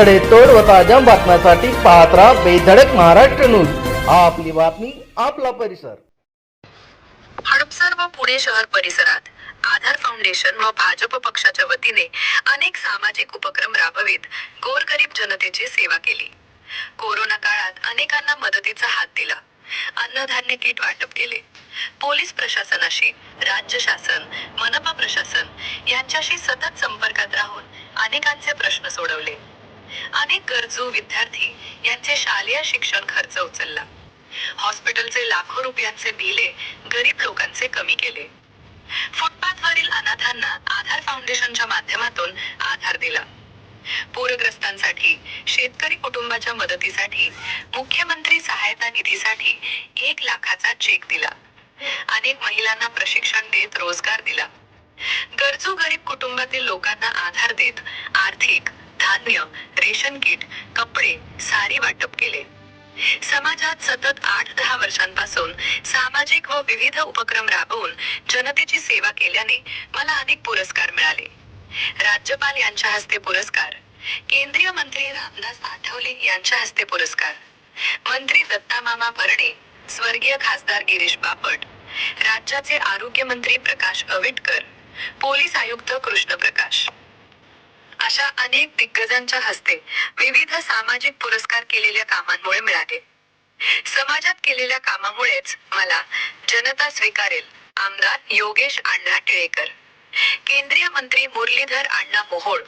सडेतोड व ताज्या बातम्यांसाठी पाहत राहा बेधडक महाराष्ट्र न्यूज. आपली बातमी आपला परिसर. हडपसर व पुणे शहर परिसरात आधार फाउंडेशन व भाजप पक्षाच्या वतीने अनेक सामाजिक उपक्रम राबवित गोरगरीब जनतेची सेवा केली. कोरोना काळात अनेकांना मदतीचा हात दिला. अन्नधान्य किट वाटप केले. पोलीस प्रशासनाशी राज्य शासन मनपा प्रशासन यांच्याशी सतत संपर्कात राहून अनेकांचे प्रश्न सोडवले. अनेक गरजू विद्यार्थी यांचे शालेय शिक्षण खर्च उचलला. हॉस्पिटलचे लाखो रुपयांचे बिले गरीब लोकांचे कमी केले. फुटपाथवरील अनाथांना आधार फाउंडेशनच्या माध्यमातून आधार दिला. पूरग्रस्तांसाठी शेतकरी कुटुंबाच्या मदतीसाठी मुख्यमंत्री सहायता निधीसाठी एक लाखाचा चेक दिला. अनेक महिलांना प्रशिक्षण देत रोजगार दिला. गरजू गरीब कुटुंबातील लोकांना आधार देत आर्थिक रेशन किट कपडे सारी वाटप केले. समाजात सतत आठ दहा वर्षांपासून सामाजिक व विविध उपक्रम राबवून जनतेची सेवा केल्याने मला अनेक पुरस्कार मिळाले. राज्यपाल यांच्या हस्ते पुरस्कार केंद्रीय मंत्री रामदास आठवले यांच्या हस्ते पुरस्कार मंत्री दत्ता मामा भरणे स्वर्गीय खासदार गिरीश बापट राज्याचे आरोग्य मंत्री प्रकाश आंबेडकर पोलीस आयुक्त कृष्ण प्रकाश अशा अनेक दिग्गजांच्या हस्ते विविध सामाजिक पुरस्कार केलेल्या कामांमुळे मिळाले. समाजात केलेल्या कामामुळेच मला जनता स्वीकारेल आमदार योगेश अण्णा टिळेकर. केंद्रीय मंत्री मुरलीधर अण्णा मोहोळ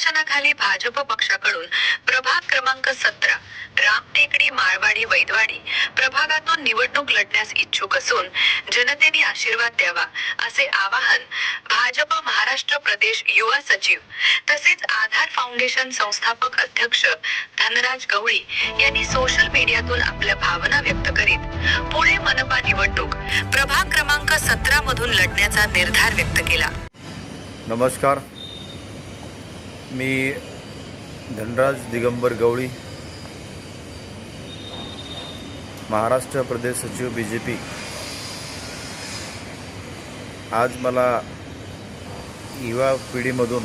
शासनाखाली भाजप पक्षाकडून प्रभाग क्रमांक सतरा रामटेकडी माळवाडी वैदवाडी प्रभागातून निवडणूक लढण्यास इच्छुक असून जनतेने आशीर्वाद द्यावा असे आवाहन भाजप महाराष्ट्र प्रदेश युवा सचिव तसेच आधार फाउंडेशन संस्थापक अध्यक्ष धनराज गवळी यांनी सोशल मीडियातून आपल्या भावना व्यक्त करीत पुणे मनपा निवडणूक प्रभाग क्रमांक सतरा मधून लढण्याचा निर्धार व्यक्त केला. नमस्कार. मी धनराज दिगंबर गवळी महाराष्ट्र प्रदेश सचिव बी जे पी आज मला युवा पिढीमधून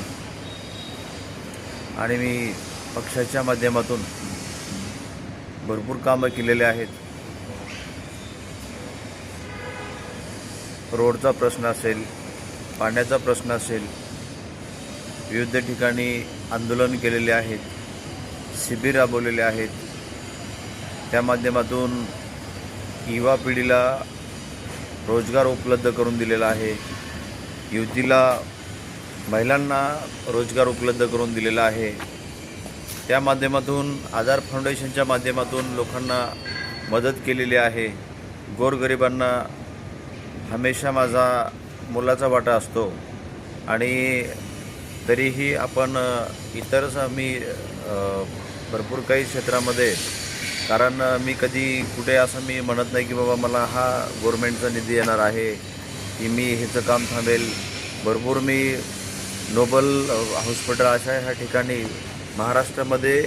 आणि मी पक्षाच्या माध्यमातून भरपूर कामं केलेले आहेत. रोडचा प्रश्न असेल पाण्याचा प्रश्न असेल विविध ठिकाणी आंदोलन केलेले आहेत शिबिर राबवलेले आहेत. त्या माध्यमातून युवा पिढीला रोजगार उपलब्ध करून दिलेला आहे. युवतीला महिलांना रोजगार उपलब्ध करून दिलेला आहे. त्या माध्यमातून आधार फाउंडेशनच्या माध्यमातून लोकांना मदत केलेली आहे. गोरगरिबांना हमेशा माझा मुलाचा वाटा असतो. आणि तरीही आपण इतर इतरच मी भरपूर काही क्षेत्रामध्ये कारण मी कधी कुठे असं मी म्हणत नाही की बाबा मला हा गोरमेंटचा निधी येणार आहे की मी ह्याचं काम थांबेल. भरपूर मी नोबल हॉस्पिटल अशा ह्या ठिकाणी महाराष्ट्रामध्ये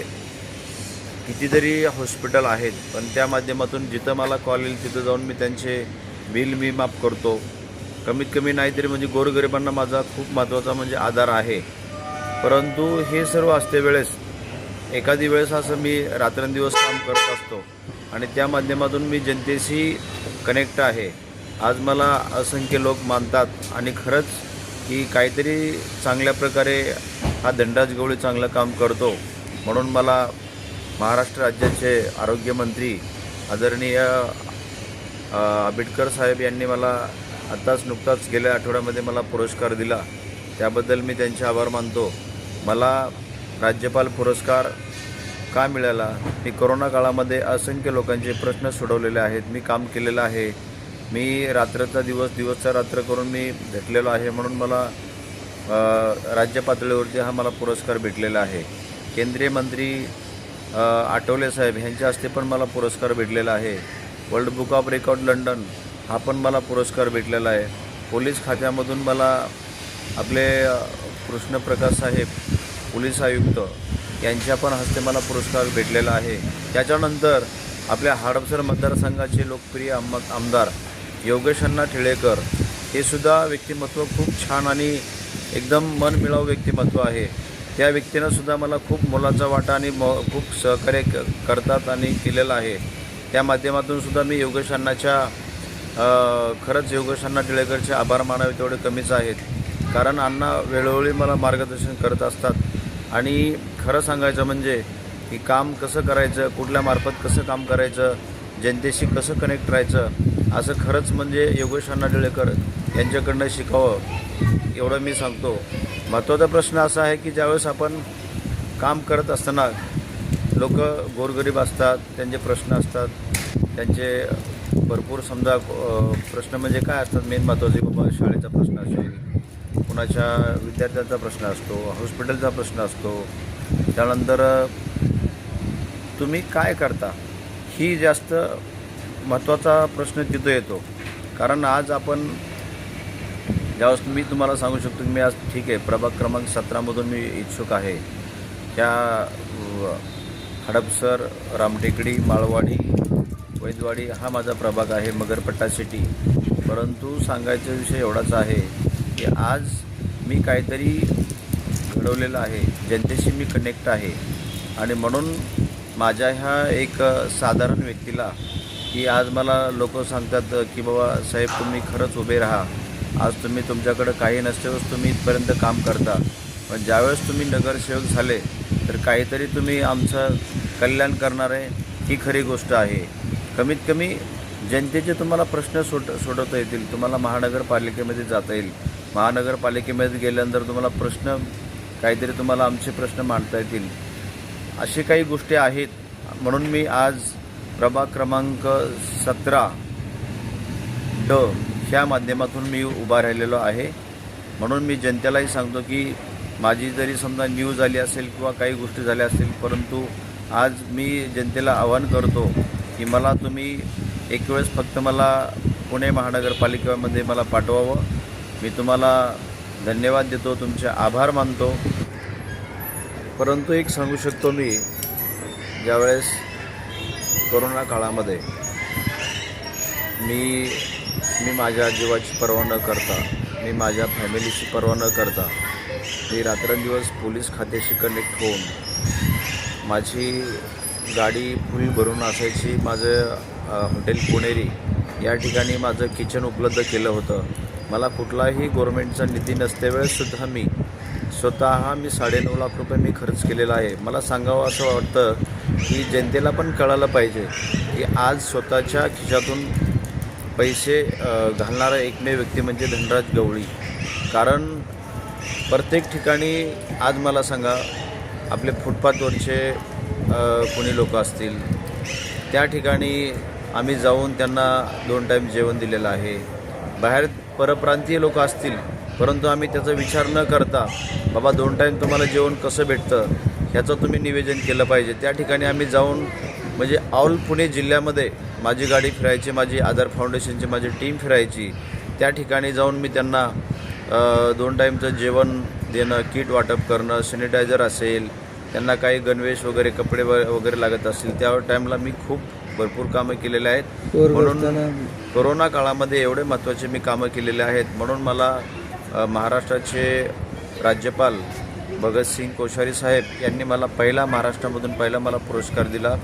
कितीतरी हॉस्पिटल आहेत. पण त्या माध्यमातून जिथं मला कॉल येईल तिथं जाऊन मी त्यांचे बिल मी माफ करतो. कमीत कमी नाहीतरी म्हणजे गोरगरिबांना माझा खूप महत्त्वाचा म्हणजे आधार आहे. परंतु हे सर्व असते वेळेस एखादी वेळेस असं मी रात्रंदिवस काम करत असतो आणि त्या माध्यमातून मी जनतेशी कनेक्ट आहे. आज मला असंख्य लोक मानतात आणि खरंच की काहीतरी चांगल्या प्रकारे हा दंडाज गवळी चांगलं काम करतो. म्हणून मला महाराष्ट्र राज्याचे आरोग्यमंत्री आदरणीय आंबेडकर साहेब यांनी मला आत्ताच नुकताच गेल्या आठवड्यामध्ये मला पुरस्कार दिला. त्याबद्दल मी त्यांचे आभार मानतो. मला राज्यपाल पुरस्कार का मिळाला? मी कोरोना काळामध्ये असंख्य लोकांचे प्रश्न सोडवलेले आहेत. मी काम केलेलं आहे. मी रात्रचा दिवस दिवसचा रात्र करून मी भेटलेलो आहे म्हणून मला राज्य पातळीवरती हा मला पुरस्कार भेटलेला आहे. केंद्रीय मंत्री आठवले साहेब यांच्या हस्ते पण मला पुरस्कार भेटलेला आहे. World book of record London. हा पण मला पुरस्कार भेटलेला आहे. पोलीस खात्यामधून मला आपले कृष्णप्रकाश साहेब पोलीस आयुक्त यांच्या पण हस्ते मला पुरस्कार भेटलेला आहे. त्याच्यानंतर आपल्या हडपसर मतदारसंघाचे लोकप्रिय आम आमदार योगेश अण्णा टिळेकर हे सुद्धा व्यक्तिमत्व खूप छान आणि एकदम मनमिळावू व्यक्तिमत्व आहे. त्या व्यक्तीनं सुद्धा मला खूप मोलाचा वाटा आणि म खूप सहकार्य क करतात आणि केलेलं आहे. त्या माध्यमातून सुद्धा मी योगेश अण्णाच्या खरंच योगेश अण्णा टिळेकरचे आभार मानावे तेवढे कमीच आहेत. कारण अण्णा वेळोवेळी मला मार्गदर्शन करत असतात. आणि खरं सांगायचं म्हणजे की काम कसं करायचं कुठल्या मार्फत कसं काम करायचं जनतेशी कसं कनेक्ट राहायचं असं खरंच म्हणजे योगेश अण्णा टिळेकर यांच्याकडनं शिकावं एवढं मी सांगतो. महत्त्वाचा प्रश्न असा आहे की ज्यावेळेस आपण काम करत असताना लोक गोरगरीब असतात त्यांचे प्रश्न असतात त्यांचे भरपूर समजा प्रश्न म्हणजे काय असतात? मेन महत्त्वाचे बाबा शाळेचा प्रश्न असेल कुणाच्या विद्यार्थ्यांचा प्रश्न असतो हॉस्पिटलचा प्रश्न असतो. त्यानंतर तुम्ही काय करता? ही जास्त महत्त्वाचा प्रश्न तिथं येतो. कारण आज आपण ज्यावेळेस मी तुम्हाला सांगू शकतो की मी आज ठीक आहे प्रभाग क्रमांक सतरामधून मी इच्छुक आहे. त्या हडपसर रामटेकडी माळवाडी वैदवाडी हा माझा प्रभाग आहे मगरपट्टा सिटी परंतु सांगायचा विषय एवढाच आहे की आज मी काहीतरी घडवलेलं आहे जनतेशी मी कनेक्ट आहे. आणि म्हणून माझ्या ह्या एक साधारण व्यक्तीला की आज मला लोक सांगतात की बाबा साहेब तुम्ही खरंच उभे राहा. आज तुम्ही तुमच्याकडं काही नसतेच तुम्ही इथपर्यंत काम करता. पण ज्यावेळेस तुम्ही नगरसेवक झाले तर काहीतरी तुम्ही आमचं कल्याण करणार आहे ही खरी गोष्ट आहे. कमीत कमी जनतेचे तुम्हाला प्रश्न सोट सोडवता येतील. तुम्हाला महानगरपालिकेमध्ये जाता येईल. महानगरपालिकेमध्ये गेल्यानंतर तुम्हाला प्रश्न काहीतरी तुम्हाला आमचे प्रश्न मांडता येतील. असे काही गोष्टी आहेत. म्हणून मी आज प्रभाग क्रमांक सतरा ड ह्या माध्यमातून मी उभा राहिलेलो आहे. म्हणून मी जनतेलाही सांगतो की माझी जरी समजा न्यूज आली असेल किंवा काही गोष्टी झाल्या असतील परंतु आज मी जनतेला आवाहन करतो की मला तुम्ही एक वेळेस फक्त मला पुणे महानगरपालिकेमध्ये मला पाठवावं. मी तुम्हाला धन्यवाद देतो तुमचे आभार मानतो. परंतु एक सांगू शकतो मी ज्यावेळेस कोरोना काळामध्ये मी मी माझ्या जीवाची पर्वा न करता मी माझ्या फॅमिलीची पर्वा न करता मी रात्रंदिवस पोलीस खात्याशी कनेक्ट होऊन माझी गाडी फुल भरून असायची. माझं हॉटेल पुणेरी या ठिकाणी माझं किचन उपलब्ध केलं होतं. मला कुठलाही गोरमेंटचा निधी नसतेवेळेससुद्धा मी स्वतः मी साडेनऊ लाख रुपये मी खर्च केलेला आहे. मला सांगावं असं वाटतं की जनतेला पण कळालं पाहिजे की आज स्वतःच्या खिशातून पैसे घालणारा एकमेव व्यक्ती म्हणजे धनराज गवळी. कारण प्रत्येक ठिकाणी आज मला सांगा आपले फुटपाथवरचे कोणी लोक असतील. त्या ठिकाणी आम्ही जाऊन त्यांना दोन टाईम जेवण दिलेलं आहे. बाहेर परप्रांतीय लोक असतील परंतु आम्ही त्याचा विचार न करता बाबा दोन टाईम तुम्हाला जेवण कसं भेटतं? ह्याचं तुम्ही निवेदन केलं पाहिजे. त्या ठिकाणी आम्ही जाऊन म्हणजे ऑल पुणे जिल्ह्यामध्ये माझी गाडी फिरायची माझी आधार फाउंडेशनची माझी टीम फिरायची त्या ठिकाणी जाऊन मी त्यांना दोन टाईमचं जेवण देणं किट वाटप करणं सॅनिटायझर असेल त्यांना काही गणवेश वगैरे कपडे वगैरे लागत असतील त्या टाईमला मी खूप भरपूर कामं केलेले आहेत. म्हणून कोरोना काळामध्ये एवढे महत्त्वाचे मी कामं केलेले आहेत. म्हणून मला महाराष्ट्राचे राज्यपाल भगतसिंग कोश्यारी साहेब यांनी मला पहिला महाराष्ट्रामधून पहिला मला पुरस्कार दिला.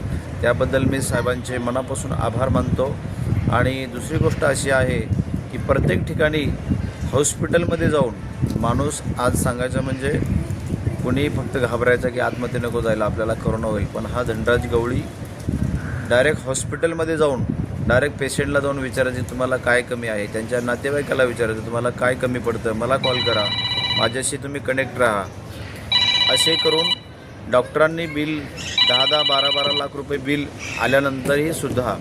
त्याबद्दल मी साहेबांचे मनापासून आभार मानतो. आणि दुसरी गोष्ट अशी आहे की प्रत्येक ठिकाणी हॉस्पिटलमध्ये जाऊन माणूस आज सांगायचं म्हणजे कुणी फक्त घाबरायचं की आतमध्ये नको जायला आपल्याला करोना होईल. पण हा धनराज गवळी डायरेक्ट हॉस्पिटलमध्ये जाऊन डायरेक्ट पेशंटला जाऊन विचारायचे तुम्हाला काय कमी आहे? त्यांच्या नातेवाईकाला विचारायचं तुम्हाला काय कमी पडतं? मला कॉल करा. माझ्याशी तुम्ही कनेक्ट राहा. असे करून डॉक्टरांनी बिल दहा दहा बारा बारा लाख रुपये बिल आल्यानंतरही सुद्धा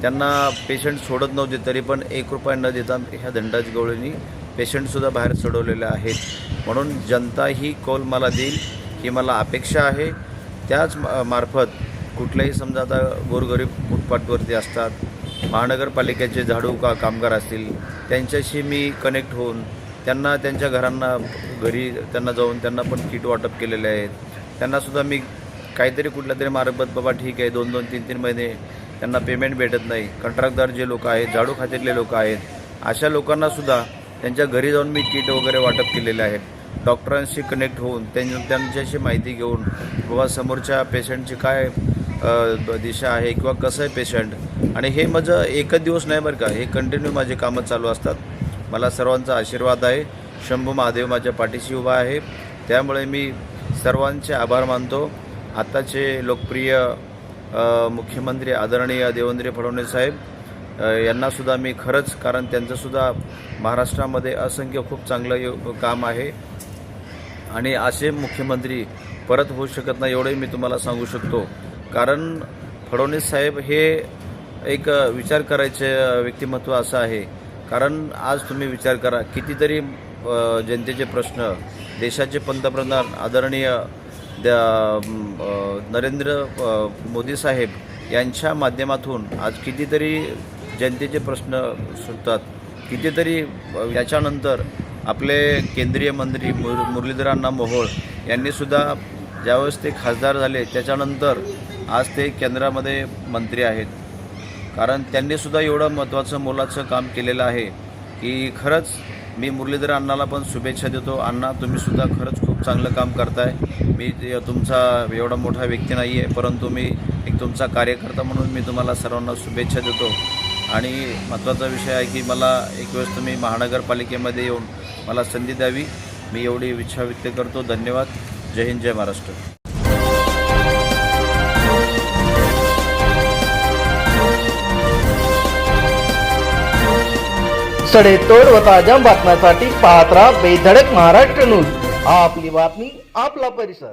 त्यांना पेशंट सोडत नव्हते तरी पण एक रुपया न देता ह्या दंडाज गवळींनी पेशंटसुद्धा बाहेर सोडवलेले आहेत. म्हणून जनता ही कौल मला देईल ही मला अपेक्षा आहे. त्याच मार्फत कुठल्याही समजा आता गोरगरीब फुटपाथवरती असतात महानगरपालिकेचे झाडू का कामगार असतील त्यांच्याशी मी कनेक्ट होऊन त्यांना त्यांच्या घरांना घरी त्यांना जाऊन त्यांना पण किट वाटप केलेले आहेत. त्यांनासुद्धा मी काहीतरी कुठल्या तरी मार्फत बाबा ठीक आहे दोन दोन तीन तीन महिने त्यांना पेमेंट भेटत नाही. कंत्राटदार जे लोक आहेत झाडू खात्यातले लोक आहेत अशा लोकांनासुद्धा त्यांच्या घरी जाऊन मी किट वगैरे वाटप केलेले आहेत. डॉक्टरांशी कनेक्ट होऊन त्यांच्या त्यांच्याशी माहिती घेऊन बाबा समोरच्या पेशंटची काय दिशा आहे किंवा कसं आहे पेशंट आणि हे माझं एकच दिवस नाही बरं का हे कंटिन्यू माझे कामं चालू असतात. मला सर्वांचा आशीर्वाद आहे. शंभू महादेव माझ्या पाठीशी उभा आहे. त्यामुळे मी सर्वांचे आभार मानतो. आत्ताचे लोकप्रिय मुख्यमंत्री आदरणीय देवेंद्र फडणवीस साहेब यांनासुद्धा मी खरंच कारण त्यांचंसुद्धा महाराष्ट्रामध्ये असंख्य खूप चांगलं यो- काम आहे. आणि असे मुख्यमंत्री परत होऊ शकत नाही एवढे मी तुम्हाला सांगू शकतो. कारण फडणवीस साहेब हे एक विचार करायचे व्यक्तिमत्व असं आहे. कारण आज तुम्ही विचार करा कितीतरी जनतेचे प्रश्न देशाचे पंतप्रधान आदरणीय नरेंद्र मोदी साहेब यांच्या माध्यमातून आज कितीतरी जनतेचे प्रश्न सुटतात. कितीतरी याच्यानंतर आपले केंद्रीय मंत्री मुर मुरलीधरांना मोहोळ यांनीसुद्धा ज्यावेळेस ते खासदार झाले त्याच्यानंतर आज ते केंद्रामध्ये मंत्री आहेत. कारण त्यांनीसुद्धा एवढं महत्त्वाचं मोलाचं काम केलेलं आहे की खरंच मी मुरलीधर अण्णाला पण शुभेच्छा देतो. अण्णा तुम्हीसुद्धा खरंच खूप चांगलं काम करताय. मी ते- तुमचा एवढा मोठा व्यक्ती नाही आहे परंतु मी एक तुमचा कार्यकर्ता म्हणून मी तुम्हाला सर्वांना शुभेच्छा देतो. आणि महत्त्वाचा विषय आहे की मला एक वेळेस तुम्ही महानगरपालिकेमध्ये येऊन मला संधी द्यावी. मी एवढी इच्छा व्यक्त करतो. धन्यवाद. जय हिंद जय महाराष्ट्र. सडेतोड व ताज्या बातम्यांसाठी पाहत राहा बेधडक महाराष्ट्र न्यूज. आपली बातमी आपला परिसर.